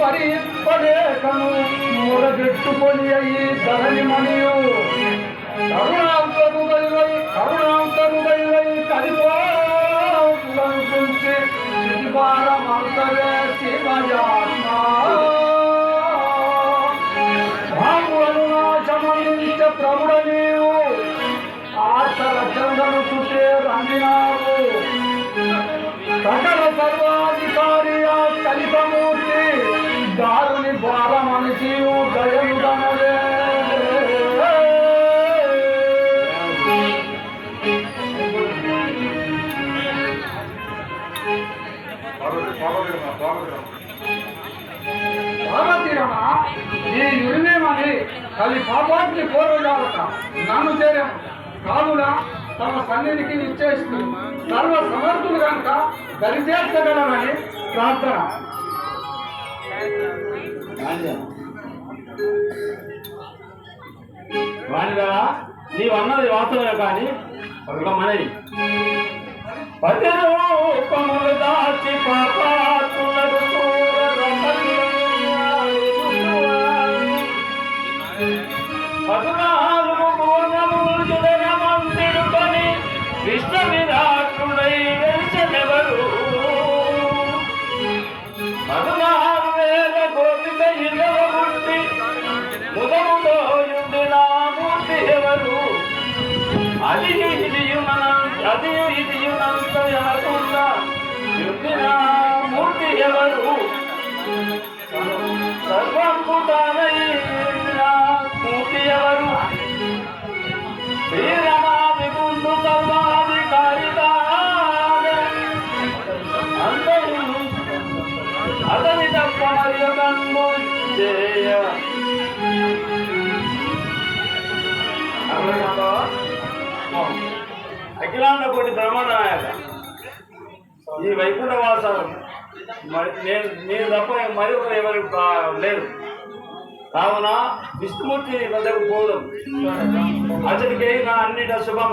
ಪರಿಪದೇಕನು ಮೂರಗಿಟ್ಟು ಕೊನೆಯ ಈ ಧರಣಿ ಮಣಿಯು ಕರುಣಾಂತರು ಬೈವೈ ಕರುಣಾಂತರು ಬೈವೈ ಕರಿಪಾಂಚಿ ಶಿವಾರ ಮಾಡ್ತಾರೆ ಶಿವಜಾತ ప్రభుడ నీవు ఆచర చందను చుట్టే రంగినావు సకల సర్వాధికారి ఆ కలితమూర్తి దారుని బాల మనిషి పార్వతి రమ ఈ యురిమేమని కలి పాపాగ్ని కోరుగావట నన్ను చేరాము. కావున తమ సన్నిధికి ఇచ్చేస్తూ సర్వ సమర్థులు కనుక దరిచేర్చగలరని ప్రార్థన. వాణిగా నీవు అన్నది వాస్తవమే కానీ ఒక మనది పతిరూపములు దాచి పాప మూర్తి ఎవరు? అది మూర్తి ఎవరు? చేయ అఖిలాండ కోటి బ్రహ్మాండ నాయక ఈ వైకుంఠ వాసం నేను నేను తప్ప మరి ఒకరు ఎవరు లేరు. కావున విష్ణుమూర్తి వద్దకు పోదాం. అతడికి నా అన్నిట శుభం